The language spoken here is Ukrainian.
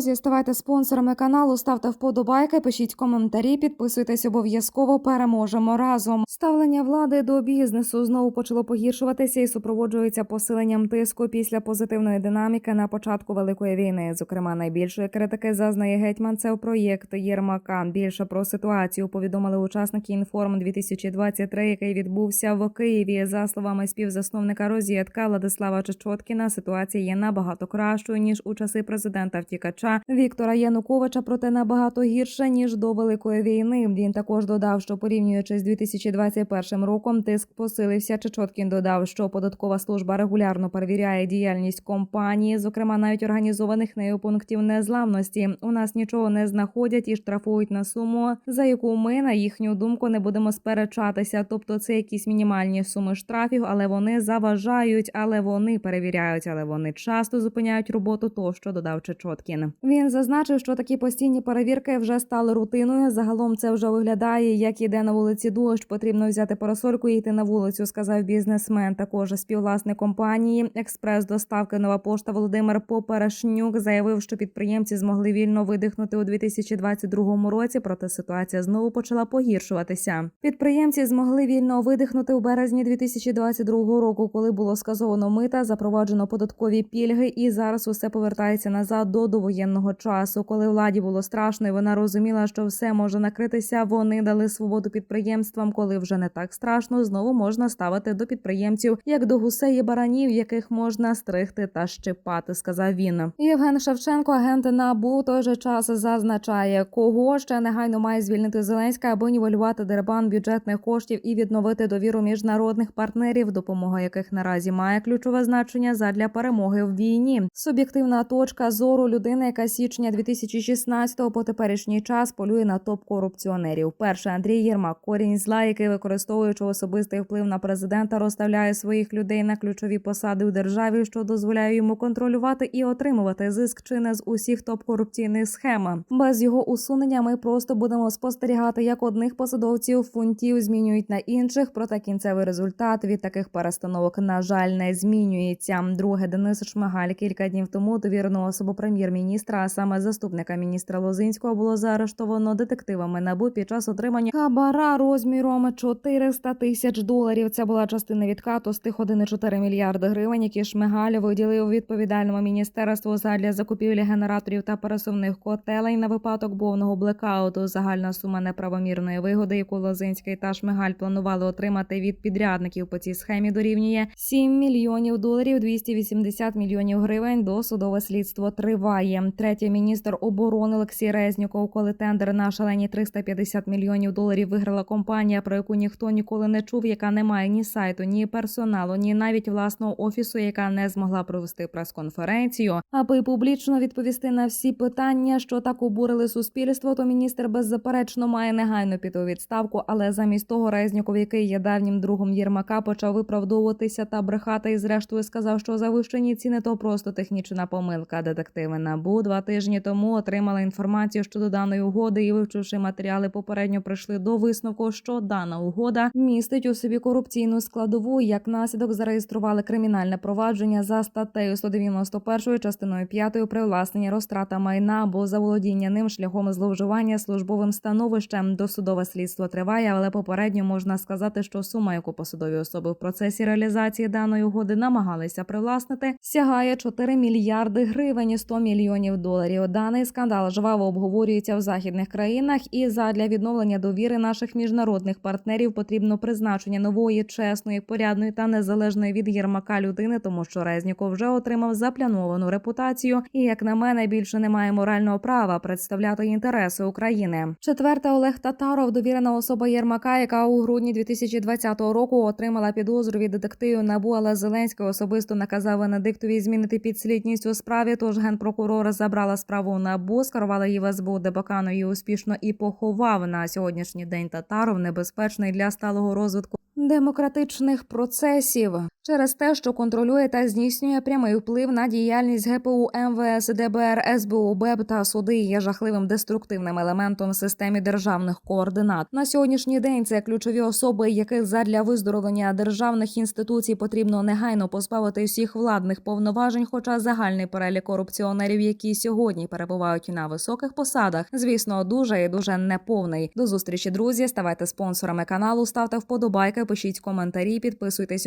Друзі, ставайте спонсорами каналу, ставте вподобайки, пишіть коментарі, підписуйтесь обов'язково. Переможемо разом. Ставлення влади до бізнесу знову почало погіршуватися і супроводжується посиленням тиску після позитивної динаміки на початку великої війни. Зокрема, найбільшої критики зазнає гетьман. Це проєкт Єрмака. Більше про ситуацію повідомили учасники інформ 2023 який відбувся в Києві. За словами співзасновника розетка Владислава Чечоткіна, ситуація є набагато кращою ніж у часи президента втікача Віктора Януковича, проте набагато гірше ніж до великої війни. Він також додав, що порівнюючи з 2021 роком, тиск посилився. Чечоткін додав, що податкова служба регулярно перевіряє діяльність компанії, зокрема навіть організованих нею пунктів незламності. У нас нічого не знаходять і штрафують на суму, за яку ми на їхню думку не будемо сперечатися. Тобто це якісь мінімальні суми штрафів, але вони заважають, але вони перевіряють, але вони часто зупиняють роботу. Тощо додав Чечоткін. Він зазначив, що такі постійні перевірки вже стали рутиною. Загалом це вже виглядає, як іде на вулиці дощ. Потрібно взяти парасольку і йти на вулицю, сказав бізнесмен. Також співвласник компанії експрес-доставки Нова пошта Володимир Поперешнюк заявив, що підприємці змогли вільно видихнути у 2022 році. Проте ситуація знову почала погіршуватися. Підприємці змогли вільно видихнути у березні 2022 року, коли було сказовано мита, запроваджено податкові пільги, і зараз усе повертається назад до довоєнного часу. Коли владі було страшно, і вона розуміла, що все може накритися. Вони дали свободу підприємствам, коли вже не так страшно. Знову можна ставити до підприємців як до гусей і баранів, яких можна стригти та щипати. Сказав він. Євген Шевченко, агент НАБУ, той же час зазначає, кого ще негайно має звільнити Зеленська, аби нівелювати дербан бюджетних коштів і відновити довіру міжнародних партнерів, допомога яких наразі має ключове значення задля перемоги в війні. Суб'єктивна точка зору людини, яка з січня 2016 по теперішній час полює на топ корупціонерів. Перше Андрій Єрмак, корінь зла, який використовуючи особистий вплив на президента, розставляє своїх людей на ключові посади у державі, що дозволяє йому контролювати і отримувати зиск чи не з усіх топ корупційних схем. Без його усунення ми просто будемо спостерігати, як одних посадовців фунтів змінюють на інших. Проте кінцевий результат від таких перестановок на жаль не змінюється. Друге Денис Шмигаль кілька днів тому довірену особу прем'єр-міністра, а саме заступника міністра Лозинського, було заарештовано детективами НАБУ під час отримання хабара розміром 400 тисяч доларів. Це була частина відкату з тих 1,4 мільярди гривень, які Шмигаль виділив відповідальному міністерству задля закупівлі генераторів та пересувних котелей на випадок повного блекауту. Загальна сума неправомірної вигоди, яку Лозинський та Шмигаль планували отримати від підрядників по цій схемі, дорівнює 7 мільйонів доларів 280 мільйонів гривень. Досудове слідство триває. Третій міністр оборони Олексій Резніков, коли тендер на шалені 350 мільйонів доларів виграла компанія, про яку ніхто ніколи не чув, яка не має ні сайту, ні персоналу, ні навіть власного офісу, яка не змогла провести прес-конференцію, аби публічно відповісти на всі питання, що так обурили суспільство. То міністр беззаперечно має негайно піти у відставку, але замість того Резніков, який є давнім другом Єрмака, почав виправдовуватися та брехати. І зрештою сказав, що завищені ціни то просто технічна помилка. Детективи НАБУ два тижні тому отримали інформацію щодо даної угоди і, вивчивши матеріали, попередньо прийшли до висновку, що дана угода містить у собі корупційну складову. Як наслідок зареєстрували кримінальне провадження за статтею 191 частиною 5 привласнення розтрата майна або заволодіння ним шляхом зловживання службовим становищем. Досудове слідство триває, але попередньо можна сказати, що сума, яку посадові особи в процесі реалізації даної угоди намагалися привласнити, сягає 4 мільярди гривень, 100 мільйонів доларів. Даний скандал жваво обговорюється в західних країнах, і задля відновлення довіри наших міжнародних партнерів потрібно призначення нової, чесної, порядної та незалежної від Єрмака людини, тому що Резніков вже отримав заплановану репутацію, і як на мене більше немає морального права представляти інтереси України. Четверте Олег Татаров, довірена особа Єрмака, яка у грудні 2020 року отримала підозру від детективів НАБУ, але Зеленський особисто наказав Венедиктові змінити підслідність у справі. Тож генпрокурор забрала справу на НАБУ, скерувала її в СБУ, де Баканов успішно і поховав на сьогоднішній день. Татаров небезпечний для сталого розвитку демократичних процесів через те, що контролює та здійснює прямий вплив на діяльність ГПУ, МВС, ДБР, СБУ, БЕБ та суди є жахливим деструктивним елементом в системі державних координат. На сьогоднішній день це ключові особи, яких задля виздоровлення державних інституцій потрібно негайно позбавити всіх владних повноважень. Хоча загальний перелік корупціонерів, які сьогодні перебувають на високих посадах, звісно, дуже і дуже неповний. До зустрічі, друзі. Ставайте спонсорами каналу, ставте вподобайки, пишіть коментарі, підписуйтесь